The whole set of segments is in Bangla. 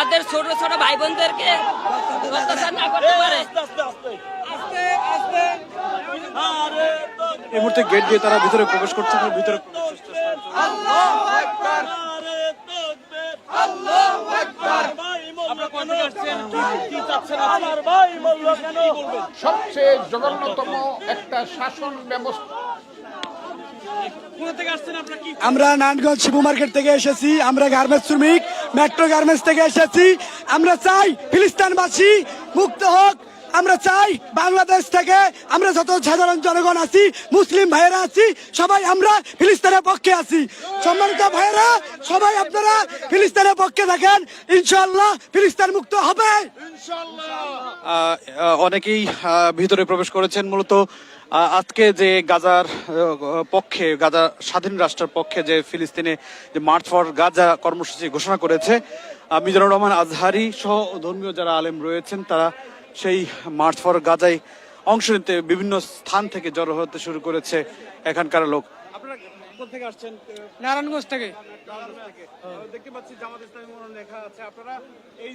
আমাদের ছোট ছোট ভাই বোনদেরকে অত্যাচার না করতে পারে। এই মুহূর্তে গেট দিয়ে তারা ভিতরে প্রবেশ করছে ভিতরে সবচেয়ে জঘন্যতম একটা শাসন ব্যবস্থা আমরা নারায়ণগঞ্জ শিবু মার্কেট থেকে এসেছি, আমরা গার্মেন্টস শ্রমিক, মেট্রো গার্মেন্টস থেকে এসেছি। আমরা চাই ফিলিস্তানবাসী মুক্ত হোক। আমরা চাই বাংলাদেশ থেকে আমরা যত সাধারণ জনগণ আছি, মুসলিম ভাইয়েরা আছি, সবাই আমরা ফিলিস্তিনের পক্ষে আছি। সম্মানিত ভাইয়েরা, সবাই আপনারা ফিলিস্তিনের পক্ষে থাকেন। ইনশাল্লাহ ফিলিস্তিন মুক্ত হবে। অনেকেই ভিতরে প্রবেশ করেছেন। মূলত আজকে যে গাজার পক্ষে, গাজা স্বাধীন রাষ্ট্রের পক্ষে যে ফিলিস্তিনে যে মার্চ ফর গাজা কর্মসূচি ঘোষণা করেছে মিজানুর রহমান আজহারি সহ ধর্মীয় যারা আলেম রয়েছেন, তারা সেই মার্চ ফর গাজায় অংশ নিতে বিভিন্ন স্থান থেকে জড়ো হতে শুরু করেছে এখানকার লোক। আপনারা কোথা আসছেন? নারায়ণগঞ্জ থেকে। দেখতে পাচ্ছি জামাত ইসলামী লেখা আছে। আপনারা এই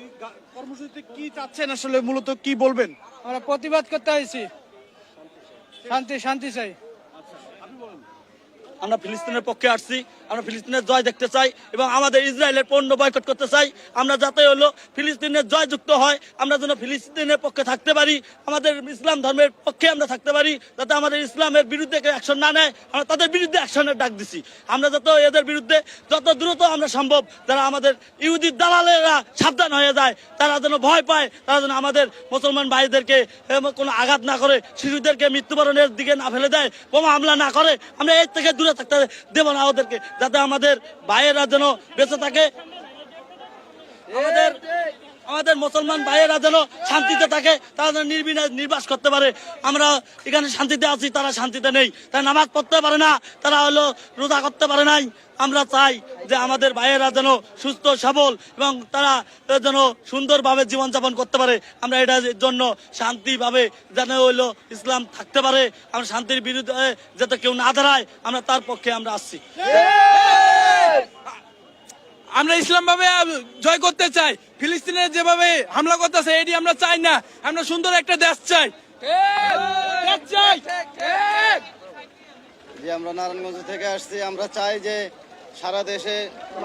কর্মসূচিতে কি চাচ্ছেন আসলে? মূলত কি বলবেন? আমরা প্রতিবাদ করতে আইছি। শান্তি শান্তি চাই। আমরা ফিলিস্তিনের পক্ষে আসছি। আমরা ফিলিস্তিনের জয় দেখতে চাই এবং আমাদের ইসরায়েলের পণ্য বয়কট করতে চাই। আমরা যাতে হলো ফিলিস্তিনের জয় যুক্ত হয়। আমরা যেন ফিলিস্তিনের পক্ষে থাকতে পারি, আমাদের ইসলাম ধর্মের পক্ষে আমরা থাকতে পারি, যাতে আমাদের ইসলামের বিরুদ্ধে কেউ অ্যাকশন না নেয়। আমরা তাদের বিরুদ্ধে অ্যাকশনের ডাক দিছি। আমরা যাতে এদের বিরুদ্ধে যত দ্রুত আমরা সম্ভব যারা আমাদের ইহুদি দালালেরা সাবধান হয়ে যায়, তারা যেন ভয় পায়, তারা যেন আমাদের মুসলমান ভাইদেরকে কোনো আঘাত না করে, শিশুদেরকে মৃত্যুবরণের দিকে না ফেলে দেয়, বোমা হামলা না করে, আমরা এর থেকে দূরে থাকতে দেব না ওদেরকে। যাতে আমাদের ভাইয়েরা যেন বেঁচে থাকে। আমাদের আমাদের মুসলমান ভাইয়েরা যেন শান্তিতে থাকে, তারা যেন নির্বিনা নির্বাস করতে পারে। আমরা এখানে শান্তিতে আছি, তারা শান্তিতে নেই। তারা নামাজ পড়তে পারে না, তারা হলো রোজা করতে পারে নাই। আমরা চাই যে আমাদের ভাইয়েরা যেন সুস্থ, সবল এবং তারা যেন সুন্দরভাবে জীবনযাপন করতে পারে। আমরা এটার জন্য শান্তিভাবে যেন হইল ইসলাম থাকতে পারে। আমরা শান্তির বিরুদ্ধে যাতে কেউ না দাঁড়ায়, আমরা তার পক্ষে আমরা আসছি। আমরা ইসলাম ভাবে জয় করতে চাই। ফিলিস্তিনের যেভাবে হামলা করতেছে এটি আমরা চাই না। আমরা সুন্দর একটা দেশ চাই। চাই। যে আমরা নারায়ণগঞ্জ থেকে আসছি। আমরা চাই যে সারা দেশে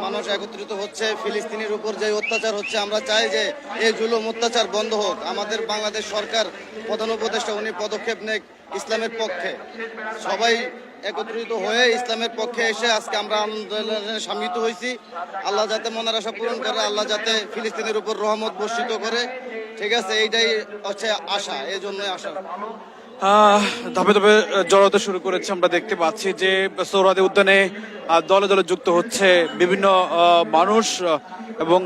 মানুষ একত্রিত হচ্ছে, ফিলিস্তিনের উপর যে অত্যাচার হচ্ছে, আমরা চাই যে এই জুলুম অত্যাচার বন্ধ হোক। আমাদের বাংলাদেশ সরকার, প্রধান উপদেষ্টা, উনি পদক্ষেপ নেক ইসলামের পক্ষে। সবাই একত্রিত হয়ে ইসলামের পক্ষে এসে আজকে আমরা আন্দোলনে সামিত হয়েছি। আল্লাহ যাতে মনের আশা পূরণ করে, আল্লাহ যাতে ফিলিস্তিনের উপর রহমত বর্ষিত করে। ঠিক আছে, এইটাই হচ্ছে আশা, এই জন্যই আশা। ধাপে ধাপে জড়াতে শুরু করেছে। আমরা দেখতে পাচ্ছি যে সৌরাদি উদ্যানে দলে দলে যুক্ত হচ্ছে বিভিন্ন মানুষ। এবং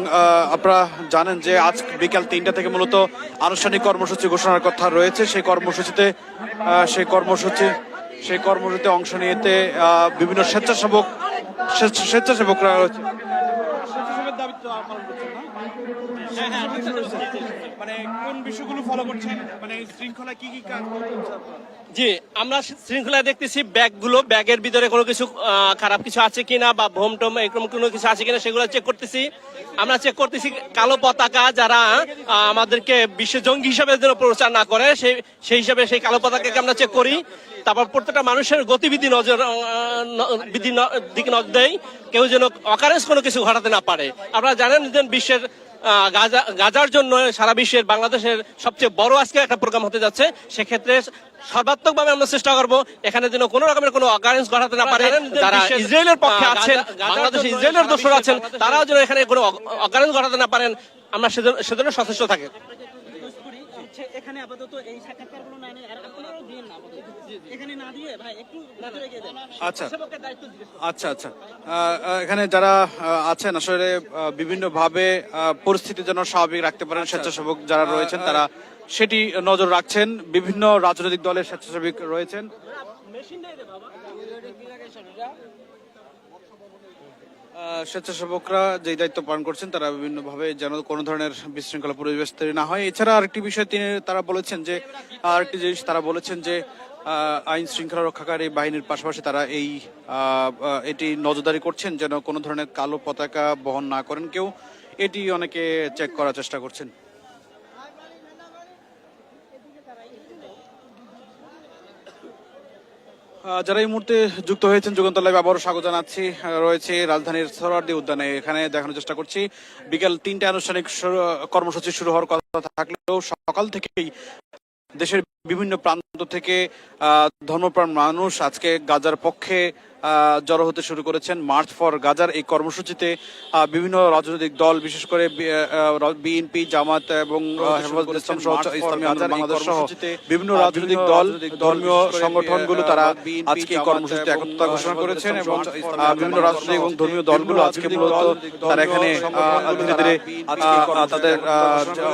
আপনারা জানেন যে আজ বিকাল তিনটা থেকে মূলত আনুষ্ঠানিক কর্মসূচি ঘোষণার কথা রয়েছে। সেই কর্মসূচিতে সেই কর্মসূচি, সেই কর্মসূচিতে অংশ নিতে বিভিন্ন স্বেচ্ছাসেবক স্বেচ্ছাসেবকরা রয়েছে। মানে কোন বিষয়গুলো ফলো করছেন মানে শৃঙ্খলা কি কি জি, আমরা শৃঙ্খলায় দেখতেছি ব্যাগগুলো, ব্যাগের ভিতরে কোনো কিছু খারাপ কিছু আছে কিনা বা ভোম টোম এরকম কোনো কিছু আছে কিনা সেগুলো চেক করতেছি। আমরা চেক করতেছি কালো পতাকা যারা আমাদেরকে বিশ্ব জঙ্গি হিসাবে যেন প্রচার না করে সেই সেই হিসাবে সেই কালো পতাকাকে আমরা চেক করি। তারপর প্রত্যেকটা মানুষের গতিবিধি নজর বিধি দিকে নজর দেয়। কেউ যেন অকারেন্স কোনো কিছু ঘটাতে না পারে। আপনারা জানেন যে বিশ্বের গাজা গাজার জন্য সারা বিশ্বের বাংলাদেশের সবচেয়ে বড় আজকে একটা প্রোগ্রাম হতে যাচ্ছে। সেক্ষেত্রে সর্বাত্মকভাবে আমরা চেষ্টা করব এখানে যেন কোনো রকমের কোনো অকারেন্স ঘটাতে না পারে। যারা ইসরায়েলের পক্ষে আছেন বাংলাদেশে ইসরায়েলের দোষর আছেন তারাও যেন এখানে কোনো অকারেন্স ঘটাতে না পারেন আমরা সেজন্য সেজন্য সচেষ্ট থাকি। এখানে আপাতত এই সাক্ষাৎকারগুলো না আর আপনারাও দিন না এখানে না দিয়ে ভাই একটু ভিতরে গিয়ে দেন আচ্ছা। আচ্ছা আচ্ছা। আহ, এখানে যারা আছেন আসলে বিভিন্ন ভাবে পরিস্থিতি যেন স্বাভাবিক রাখতে পারেন স্বেচ্ছাসেবক যারা রয়েছেন তারা সেটি নজর রাখছেন। বিভিন্ন রাজনৈতিক দলের স্বেচ্ছাসেবক রয়েছেন। আহ, স্বেচ্ছাসেবকরা যে দায়িত্ব পালন করছেন, তারা বিভিন্নভাবে যেন কোনো ধরনের বিশৃঙ্খলা পরিবেশ তৈরি না হয়। এছাড়া আরেকটি বিষয় তিনি, তারা বলেছেন যে, আরেকটি জিনিস তারা বলেছেন যে আইন শৃঙ্খলা রক্ষাকারী বাহিনীর পাশাপাশি তারা এই এটি নজরদারি করছেন যেন কোনো ধরনের কালো পতাকা বহন না করেন। কেউ এটি অনেকে চেক করার চেষ্টা করছেন। যারা এই মুহূর্তে যুক্ত হয়েছেন যুগান্তর লাইভ আবারও স্বাগত জানাচ্ছি। রয়েছে রাজধানীর সরোয়ার্দী উদ্যানে। এখানে দেখানোর চেষ্টা করছি, বিকাল তিনটে আনুষ্ঠানিক কর্মসূচি শুরু হওয়ার কথা থাকলেও সকাল থেকেই দেশের বিভিন্ন প্রান্ত থেকে ধর্মপ্রাণ মানুষ আজকে গাজার পক্ষে জড়ো হতে শুরু করেছেন। মার্চ ফর গাজার এই কর্মসূচিতে বিভিন্ন রাজনৈতিক দল বিশেষ করে বিএনপি জামাত এবং বিভিন্ন রাজনৈতিক দল ধর্মীয় সংগঠনগুলো তারা আজকে এই কর্মসূচিতে একত্রতা ঘোষণা করেছেন এবং বিভিন্ন রাজনৈতিক এবং ধর্মীয় দলগুলো আজকে মূলত তারা এখানে ধীরে ধীরে তাদের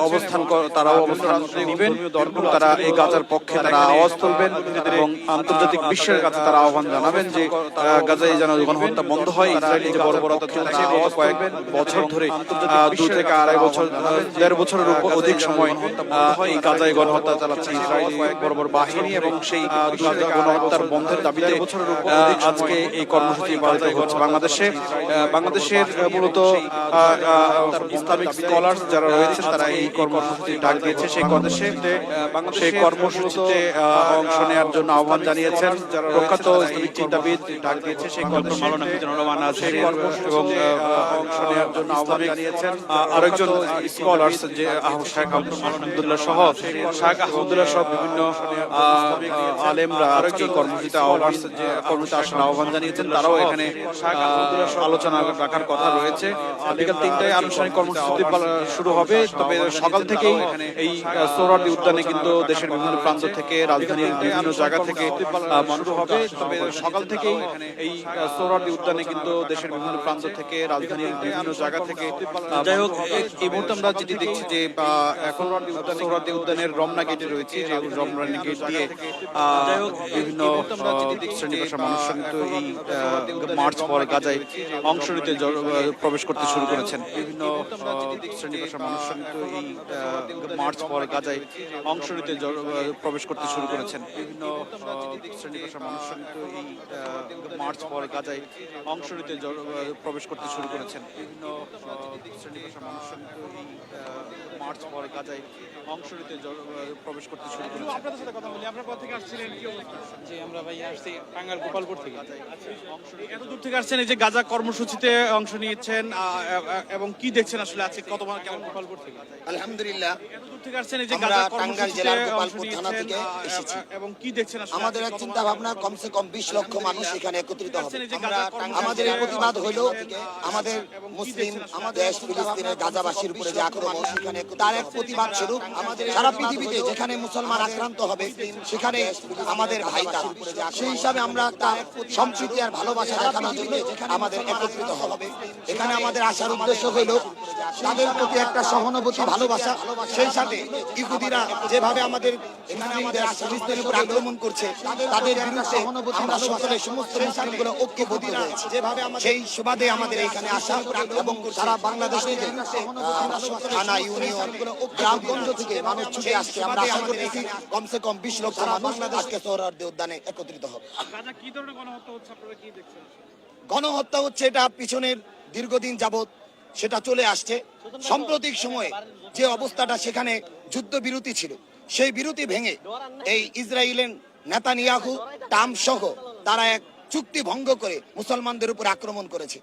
অবস্থান তারাও অবস্থান নেবেন দলগুলো তারা এই গাজার পক্ষে তারা আওয়াজ তুলবেন এবং আন্তর্জাতিক বিশ্বের কাছে তারা আহ্বান জানাবেন যে গাজায় যেন গণহত্যা বন্ধ হয় ইসরায়েলি যে বর্বরতা চলছে গত কয়েক বছর ধরে দু থেকে আড়াই বছর দেড় বছরের উপর অধিক সময় এই গাজায় গণহত্যা চালাচ্ছে ইসরায়েলি বর্বর বাহিনী এবং সেই গণহত্যার বন্ধের দাবিতে আহ, আজকে এই কর্মসূচি পালিত হচ্ছে। বাংলাদেশে বাংলাদেশের মূলত ইসলামিক স্কলার যারা রয়েছে তারা এই কর্মসূচি ডাক দিয়েছে সেই কর্মসূচিতে। সেই কর্মসূচিতে অংশ নেওয়ার জন্য আহ্বান জানিয়েছেন। প্রখ্যাত ইসলামিক চিন্তাবিদ ডাক দিয়েছে সেই কর্মশালা মিজানুর রহমান আছে এবং অংশ জন্য আহ্বান জানিয়েছেন। আরেকজন স্কলার যে শেখ আহমদুল্লাহ সহ শেখ আহমদুল্লাহ সহ বিভিন্ন আহ, আহ, আলেমরা আজকে কর্মসূচিতে আহ্বান যে কর্মসূচিতে আসার আহ্বান জানিয়েছেন। তারাও এখানে আলোচনা রাখার কথা রয়েছে। বিকাল তিনটায় আনুষ্ঠানিক কর্মসূচি শুরু হবে। তবে সকাল থেকেই এই সোহরাওয়ার্দী উদ্যানে কিন্তু দেশের বিভিন্ন প্রান্ত থেকে রাজধানীর বিভিন্ন জায়গা থেকে মানুষ হবে তবে সকাল থেকেই এই সোহরাওয়ার্দী উদ্যানে কিন্তু দেশের বিভিন্ন প্রান্ত থেকে রাজধানীর বিভিন্ন জায়গা থেকে যাই হোক এই- মুহূর্তে আমরা যেটি দেখছি যে এখন সোহরাওয়ার্দী উদ্যানের রমনা গেটে রয়েছে যে রমনা গেট দিয়ে বিভিন্ন মানুষ কিন্তু এই মার্চ পর গাজায় অংশ নিতে প্রবেশ করতে শুরু করেছেন। বিভিন্ন মানুষ কিন্তু এই মার্চ পর গাজায় অংশ নিতে প্রবেশ করতে শুরু করেছেন। বিভিন্ন মানুষ কিন্তু এই মার্চ পর গাজায় অংশ নিতে প্রবেশ করতে শুরু করেছেন। বিভিন্ন শ্রেণি পেশার মানুষ এই মার্চ পর গাজায় অংশ নিতে প্রবেশ করতে শুরু করেছেন আপনাদের সাথে কথা বলি আপনার কোথা থেকে আসছিলেন কি অবস্থা? জি আমরা ভাই আসছি টাঙ্গাল গোপালপুর থেকে। এত দূর থেকে আসছেন এই যে গাজা কর্মসূচিতে অংশ নিয়েছেন এবং কি দেখছেন আসলে আজকে কত কেমন গোপালপুর থেকে? আলহামদুলিল্লাহ। এত দূর থেকে আসছেন এই যে গাজা টাঙ্গাইল কর্মসূচিতে জেলার অংশ গোপালপুর থানা নিয়েছেন, থেকে এসেছি। এবং কি দেখছেন আসলে আমাদের এক চিন্তা ভাবনা কমসে কম বিশ লক্ষ মানুষ এখানে একত্রিত হবে। আমাদের প্রতিবাদ হলো আমাদের মুসলিম আমাদের দেশ ফিলিস্তিনের গাজাবাসীর উপরে যে আক্রমণ সেখানে তার এক প্রতিবাদ স্বরূপ আমাদের সারা পৃথিবীতে যেখানে মুসলমান আক্রান্ত হবে সেখানে আমাদের ভাই তারা সেই হিসাবে আমরা তার সম্প্রীতি আর ভালোবাসা দেখানোর জন্য আমাদের একত্রিত হবে। এখানে আমাদের আসার উদ্দেশ্য হলো তাদের প্রতি একটা সহানুভূতি ভালোবাসা সেই সাথে ইহুদিরা যেভাবে আমাদের মুসলিম দেশ ফিলিস্তিনের উপর আক্রমণ করছে তাদের বিরুদ্ধে আমরা সকলে সমস্ত মুসলিমগুলো ঐক্যবদ্ধ হয়েছে। যেভাবে সেই সুবাদে আমাদের এখানে আসা এবং সারা বাংলাদেশ থানা ইউনিয়ন গ্রামগঞ্জ থেকে মানুষ ছুটে আসছে। আমরা আশা করতেছি কমসে কম বিশ লক্ষ মানুষ আজকে সোহরাওয়ার্দী উদ্যানে একত্রিত হবে। কি ধরনের গণহত্যা হচ্ছে আপনারা কি দেখছেন? গণহত্যা হচ্ছে এটা পিছনের দীর্ঘদিন যাবৎ সেটা চলে আসছে। সাম্প্রতিক সময়ে যে অবস্থাটা সেখানে যুদ্ধবিরতি ছিল সেই বিরতি ভেঙে এই ইসরায়েলের নেতানিয়াহু টাম সহ তারা এক চুক্তি ভঙ্গ করে মুসলমানদের উপর আক্রমণ করেছে।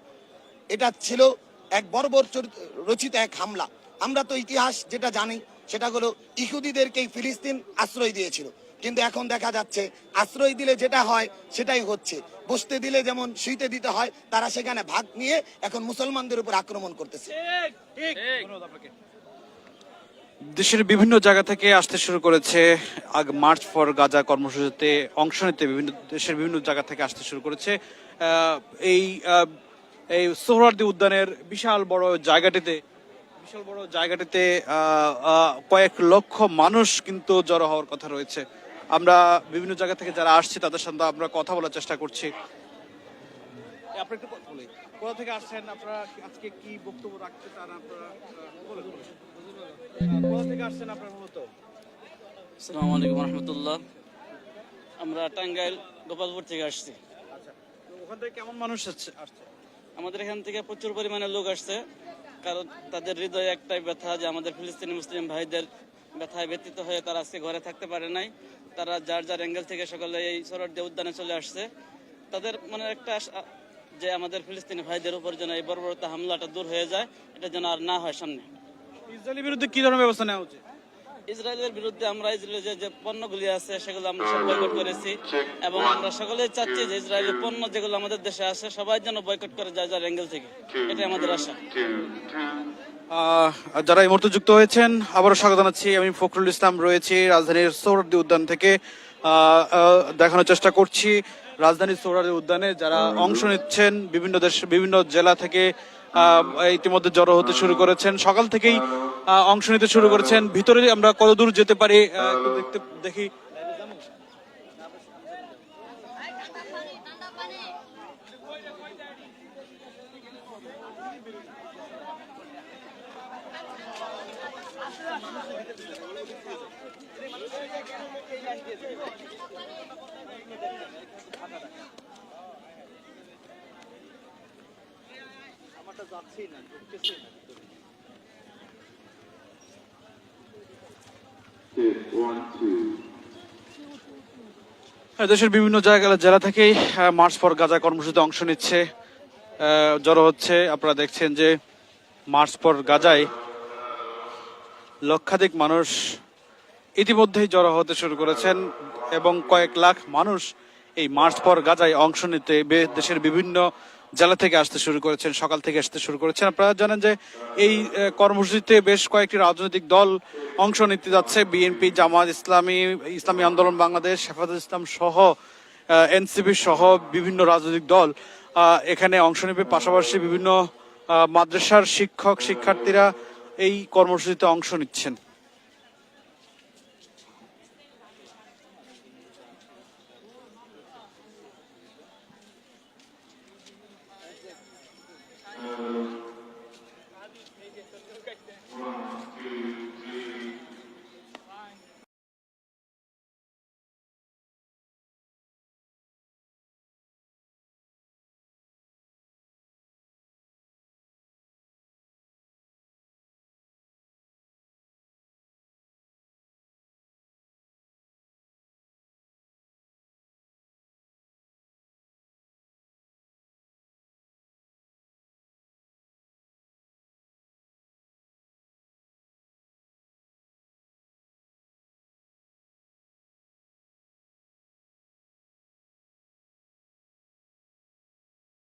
এটা ছিল এক বর্বর রচিত এক হামলা। আমরা তো ইতিহাস যেটা জানি, সেটা হলো ইহুদিদেরকেই ফিলিস্তিন আশ্রয় দিয়েছিল। কিন্তু এখন দেখা যাচ্ছে, আশ্রয় দিলে যেটা হয়, সেটাই হচ্ছে। বসতে দিলে যেমন শুইতে দিতে হয়, তারা সেখানে ভাগ নিয়ে এখন মুসলমানদের উপর আক্রমণ করতেছে। দেশের বিভিন্ন জায়গা থেকে আসতে শুরু করেছে আগ মার্চ ফর গাজা কর্মসূচিতে অংশ নিতে বিভিন্ন, দেশের বিভিন্ন জায়গা থেকে আসতে শুরু করেছে। এই এই সোহরার্দি উদ্যানের বিশাল বড় জায়গাটিতে বিশাল বড় জায়গাটিতে কয়েক লক্ষ মানুষ কিন্তু জড়ো হওয়ার কথা রয়েছে। আমরা বিভিন্ন জায়গা থেকে যারা আসছি তাদের সাথে আমরা কথা বলার চেষ্টা করছি। আপনার একটু কথা বলি। কোথা থেকে আসছেন? আপনারা আজকে কি বক্তব্য রাখতে চান? আপনারা আহ, বলেন, বলেন। কোথা থেকে আসছেন আপনার মূলত? আসসালামু আলাইকুম রহমতুল্লাহ। আমরা টাঙ্গাইল গোপালপুর থেকে আসছি। আচ্ছা ওখান থেকে কেমন মানুষ আসছে আসছে? আমাদের এখান থেকে প্রচুর পরিমাণে লোক আসছে। কারণ তাদের হৃদয়ে একটাই ব্যথা যে আমাদের ফিলিস্তিনি মুসলিম ভাইদের ব্যথায় ব্যতীত হয়ে তারা আজকে ঘরে থাকতে পারে নাই। তারা যার যার অ্যাঙ্গেল থেকে সকালে এই সরডে উদ্যানে চলে আসছে। তাদের মনে একটা যে আমাদের ফিলিস্তিনি ভাইদের উপর যেন এই বর্বরতা হামলাটা দূর হয়ে যায়, এটা যেন আর না হয় সামনে। ইসরায়েলের বিরুদ্ধে কি ধরনের ব্যবস্থা নেওয়া উচিত? ইসরায়েলের বিরুদ্ধে আমরা ইসরায়েলের যে যে পণ্যগুলি আছে সেগুলো আমরা সব বয়কট করেছি। এবং আমরা সকলেই চাচ্ছি যে ইসরায়েলের পণ্য যেগুলো আমাদের দেশে আসে সবাই যেন বয়কট করে যায় যার অ্যাঙ্গেল থেকে। এটাই আমাদের আশা। আহ, যারা এই মুহূর্তে যুক্ত হয়েছেন আবারও স্বাগত জানাচ্ছি। আমি ফখরুল ইসলাম রয়েছি রাজধানীর সৌরদি উদ্যান থেকে। আহ, আহ, দেখানোর চেষ্টা করছি রাজধানীর সৌরদি উদ্যানে যারা অংশ নিচ্ছেন বিভিন্ন দেশ বিভিন্ন জেলা থেকে। ইতিমধ্যে জড়ো হতে শুরু করেছেন। সকাল থেকেই অংশ নিতে শুরু করেছেন। ভিতরে আমরা কত দূর যেতে পারি আহ, একটু দেখতে দেখি হ্যাঁ, দেশের বিভিন্ন জায়গা জেলা থেকেই মার্চ ফর গাজা কর্মসূচিতে অংশ নিচ্ছে। আহ, জড়ো হচ্ছে আপনারা দেখছেন যে মার্চ ফর গাজায় লক্ষাধিক মানুষ ইতিমধ্যেই জড়ো হতে শুরু করেছেন এবং কয়েক লাখ মানুষ এই মার্চ ফর গাজায় অংশ নিতে বে- দেশের বিভিন্ন জেলা থেকে আসতে শুরু করেছেন, সকাল থেকে আসতে শুরু করেছেন। আপনারা জানেন যে এই কর্মসূচিতে বেশ কয়েকটি রাজনৈতিক দল অংশ নিতে যাচ্ছে। বিএনপি জামাত ইসলামী ইসলামী আন্দোলন বাংলাদেশ, হেফাজত ইসলাম সহ এনসিপি সহ বিভিন্ন রাজনৈতিক দল এখানে অংশ নেবে। পাশাপাশি বিভিন্ন মাদ্রাসার শিক্ষক, শিক্ষার্থীরা এই কর্মসূচিতে অংশ নিচ্ছেন।